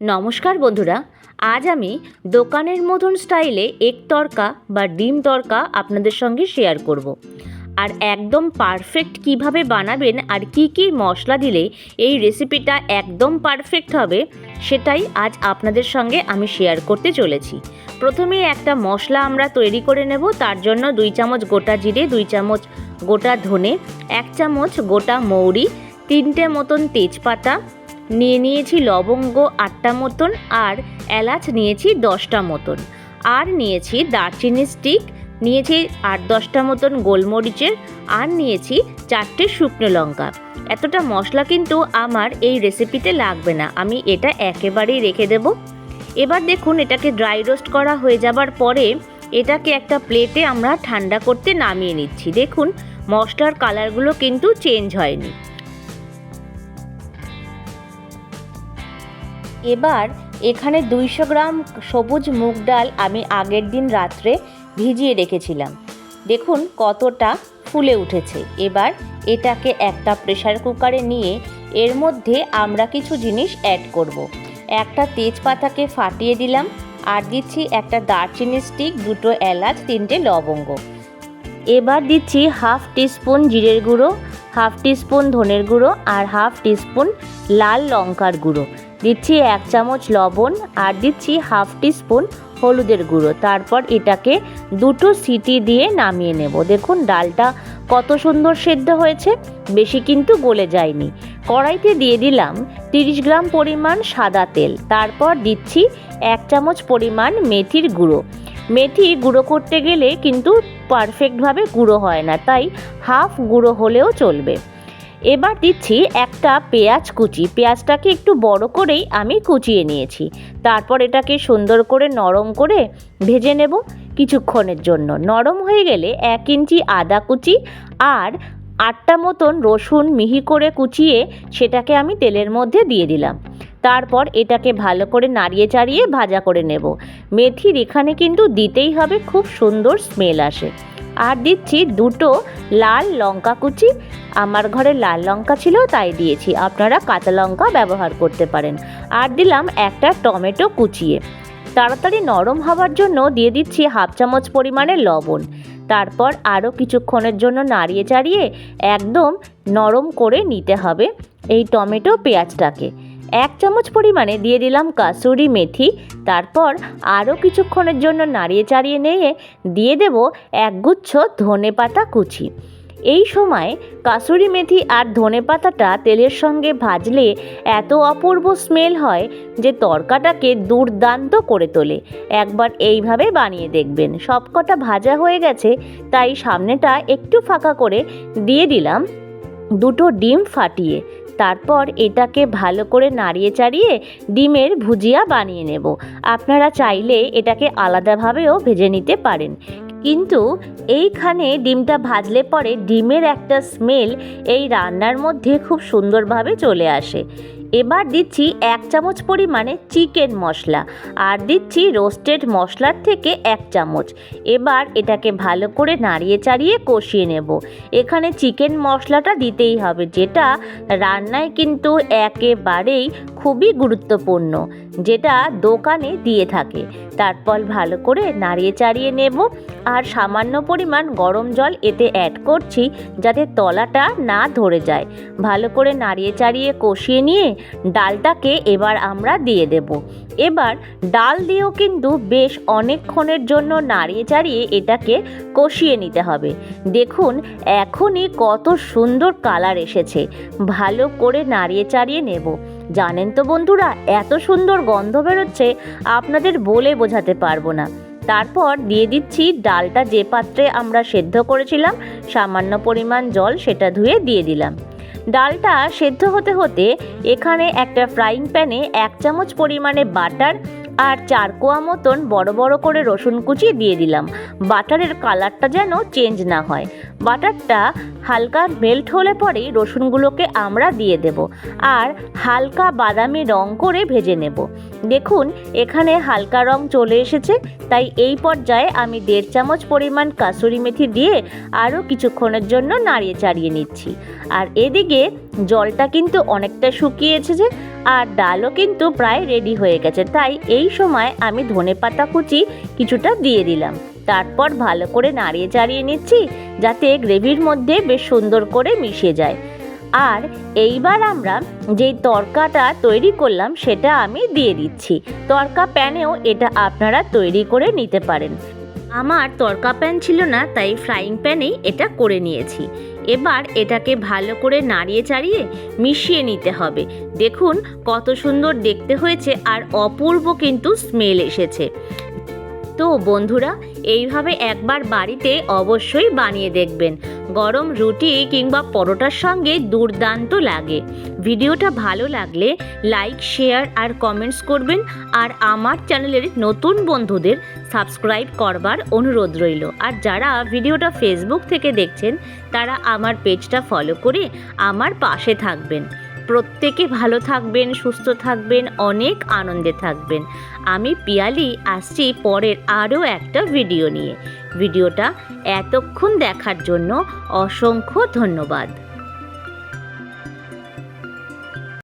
নমস্কার বন্ধুরা, আজ আমি দোকানের মতন স্টাইলে এক তরকা বা ডিম তরকা আপনাদের সঙ্গে শেয়ার করব। আর একদম পারফেক্ট কীভাবে বানাবেন আর কি কি মশলা দিলে এই রেসিপিটা একদম পারফেক্ট হবে, সেটাই আজ আপনাদের সঙ্গে আমি শেয়ার করতে চলেছি প্রথমে একটা মশলা আমরা তৈরি করে নেব, তার জন্য দুই চামচ গোটা জিরে, দুই চামচ গোটা ধনে, এক চামচ গোটা মৌরি, তিনটে মতন তেজপাতা নিয়ে নিয়েছি লবঙ্গ আটটা মতন আর এলাচ নিয়েছি দশটা মতন। আর নিয়েছি দারচিনি স্টিক নিয়েছি আট দশটা মতন গোলমরিচের, আর নিয়েছি চারটে শুকনো লঙ্কা। এতটা মশলা কিন্তু আমার এই রেসিপিতে লাগবে না। আমি এটা একেবারেই রেখে দেব। এবার দেখুন এটাকে ড্রাই রোস্ট করা হয়ে যাবার পরে এটাকে একটা প্লেটে আমরা ঠান্ডা করতে নামিয়ে নিচ্ছি। দেখুন মশলার কালারগুলো কিন্তু চেঞ্জ হয়নি। এবার এখানে দুইশো গ্রাম সবুজ মুগ ডাল আমি আগের দিন রাত্রে ভিজিয়ে রেখেছিলাম। দেখুন কতটা ফুলে উঠেছে। এবার এটাকে একটা প্রেসার কুকারে নিয়ে এর মধ্যে আমরা কিছু জিনিস অ্যাড করব। একটা তেজপাতাকে ফাটিয়ে দিলাম আর দিচ্ছি একটা দারচিনি স্টিক দুটো এলাচ, তিনটে লবঙ্গ। এবার দিচ্ছি হাফ টিস্পুন জিরের গুঁড়ো, হাফ টিস্পুন ধনের গুঁড়ো আর হাফ টিস্পুন লাল লঙ্কার গুঁড়ো। দিচ্ছি এক চামচ লবণ আর দিচ্ছি হাফ টিস্পুন হলুদের গুঁড়ো। তারপর এটাকে দুটো সিটি দিয়ে নামিয়ে নেব। দেখুন, ডালটা কত সুন্দর সেদ্ধ হয়েছে, বেশি কিন্তু গলে যায়নি। কড়াইতে দিয়ে দিলাম তিরিশ গ্রাম পরিমাণ সাদা তেল। তারপর দিচ্ছি এক চামচ পরিমাণ মেথির গুঁড়ো। মেথি গুঁড়ো করতে গেলে কিন্তু পারফেক্টভাবে গুঁড়ো হয় না, তাই হাফ গুঁড়ো হলেও চলবে। এবার দিচ্ছি একটা পেঁয়াজ কুচি। পেঁয়াজটাকে একটু বড় করেই আমি কুচিয়ে নিয়েছি। তারপর এটাকে সুন্দর করে নরম করে ভেজে নেব কিছুক্ষণের জন্য। নরম হয়ে গেলে এক ইঞ্চি আদা কুচি আর আটটা মতন রসুন মিহি করে কুচিয়ে সেটাকে আমি তেলের মধ্যে দিয়ে দিলাম। তারপর এটাকে ভালো করে নাড়িয়ে চাড়িয়ে ভাজা করে নেব। মেথির এখানে কিন্তু দিতেই হবে, খুব সুন্দর স্মেল আসে। আর দিচ্ছি দুটো লাল লঙ্কা কুচি। আমার ঘরে লাল লঙ্কা ছিল, তাই দিয়েছি। আপনারা কাঁচা লঙ্কা ব্যবহার করতে পারেন। আর দিলাম একটা টমেটো কুচিয়ে। তাড়াতাড়ি নরম হওয়ার জন্য দিয়ে দিচ্ছি হাফ চামচ পরিমাণে লবণ। তারপর আরও কিছুক্ষণের জন্য নাড়িয়ে চাড়িয়ে একদম নরম করে নিতে হবে এই টমেটো পেঁয়াজটাকে। এক চামচ পরিমাণে দিয়ে দিলাম কাসুরি মেথি। তারপর আরও কিছুক্ষণের জন্য নাড়িয়ে চাড়িয়ে নিয়ে দিয়ে দেব একগুচ্ছ ধনে পাতা কুচি। এই সময় কাসুরি মেথি আর ধনে পাতাটা তেলের সঙ্গে ভাজলে এত অপূর্ব স্মেল হয় যে তরকাটাকে দুর্দান্ত করে তোলে। একবার এইভাবে বানিয়ে দেখবেন। সবকটা ভাজা হয়ে গেছে, তাই সামনেটা একটু ফাঁকা করে দিয়ে দিলাম। দুটো ডিম ফাটিয়ে। তারপর এটাকে ভালো করে নাড়িয়ে চাড়িয়ে ডিমের ভুজিয়া বানিয়ে নেব। আপনারা চাইলে এটাকে আলাদাভাবেও ভেজে নিতে পারেন। কিন্তু এইখানে ডিমটা ভাজলে পরে ডিমের একটা স্মেল এই রান্নার মধ্যে খুব সুন্দরভাবে চলে আসে। এবার দিচ্ছি এক চামচ পরিমাণে চিকেন মশলা আর দিচ্ছি রোস্টেড মশলার থেকে এক চামচ। এবার এটাকে ভালো করে নাড়িয়ে চাড়িয়ে কষিয়ে নেব। এখানে চিকেন মশলাটা দিতেই হবে, যেটা রান্নায় কিন্তু একেবারেই খুবই গুরুত্বপূর্ণ, যেটা দোকানে দিয়ে থাকে। তারপর ভালো করে নাড়িয়ে চাড়িয়ে নেব আর সামান্য পরিমাণ গরম জল এতে অ্যাড করছি যাতে তলাটা না ধরে যায়। ভালো করে নাড়িয়ে চাড়িয়ে কষিয়ে নিয়ে ডালটাকে এবার আমরা দিয়ে দেব। এবার ডাল দিয়েও কিন্তু বেশ অনেকক্ষণের জন্য নাড়িয়ে চাড়িয়ে এটাকে কষিয়ে নিতে হবে। দেখুন, এখনই কত সুন্দর কালার এসেছে। ভালো করে নাড়িয়ে চাড়িয়ে নেব। জানেন তো বন্ধুরা, এত সুন্দর গন্ধ বেরোচ্ছে, আপনাদের বলে বোঝাতে পারব না। তারপর দিয়ে দিচ্ছি ডালটা যে পাত্রে আমরা সেদ্ধ করেছিলাম, সামান্য পরিমাণ জল সেটা ধুয়ে দিয়ে দিলাম। ডালটা সেদ্ধ হতে হতে এখানে একটা ফ্রাইং প্যানে এক চামচ পরিমাণে বাটার আর চার কোয়া মতন বড় বড় করে রসুন কুচি দিয়ে দিলাম। বাটারের কালারটা যেন চেঞ্জ না হয়। বাটারটা হালকা মেল্ট হলে পরেই রসুনগুলোকে আমরা দিয়ে দেব আর হালকা বাদামি রং করে ভেজে নেব। দেখুন, এখানে হালকা রং চলে এসেছে, তাই এই পর্যায়ে আমি দেড় চামচ পরিমাণ কাসুরি মেথি দিয়ে আরও কিছুক্ষণের জন্য নাড়িয়ে চাড়িয়ে নিচ্ছি। আর এদিকে জলটা কিন্তু অনেকটা শুকিয়ে এসেছে আর ডালও কিন্তু প্রায় রেডি হয়ে গেছে। তাই এই সময় আমি ধনেপাতা কুচি কিছুটা দিয়ে দিলাম। তারপর ভালো করে নাড়িয়ে চাড়িয়ে নিচ্ছি যাতে গ্রেভির মধ্যে বেশ সুন্দর করে মিশে যায়। আর এইবার আমরা যেই তরকাটা তৈরি করলাম সেটা আমি দিয়ে দিচ্ছি। তরকা প্যানেও এটা আপনারা তৈরি করে নিতে পারেন। আমার তরকা প্যান ছিল না, তাই ফ্রাইং প্যানেই এটা করে নিয়েছি। এবার এটাকে ভালো করে নাড়িয়ে চাড়িয়ে মিশিয়ে নিতে হবে। দেখুন কত সুন্দর দেখতে হয়েছে আর অপূর্ব কিন্তু স্মেল এসেছে। তো বন্ধুরা, এইভাবে একবার বাড়িতে অবশ্যই বানিয়ে দেখবেন। গরম রুটি কিংবা পরোটার সঙ্গে দুর্দান্ত লাগে। ভিডিওটা ভালো লাগলে লাইক শেয়ার আর কমেন্টস করবেন। আর আমার চ্যানেলের নতুন বন্ধুদের সাবস্ক্রাইব করবার অনুরোধ রইল। আর যারা ভিডিওটা ফেসবুক থেকে দেখছেন, তারা আমার পেজটা ফলো করে আমার পাশে থাকবেন। প্রত্যেকে ভালো থাকবেন, সুস্থ থাকবেন, অনেক আনন্দে থাকবেন। আমি পিয়ালি, আসছি পরের আরও একটা ভিডিও নিয়ে। ভিডিওটা এতক্ষণ দেখার জন্য অসংখ্য ধন্যবাদ।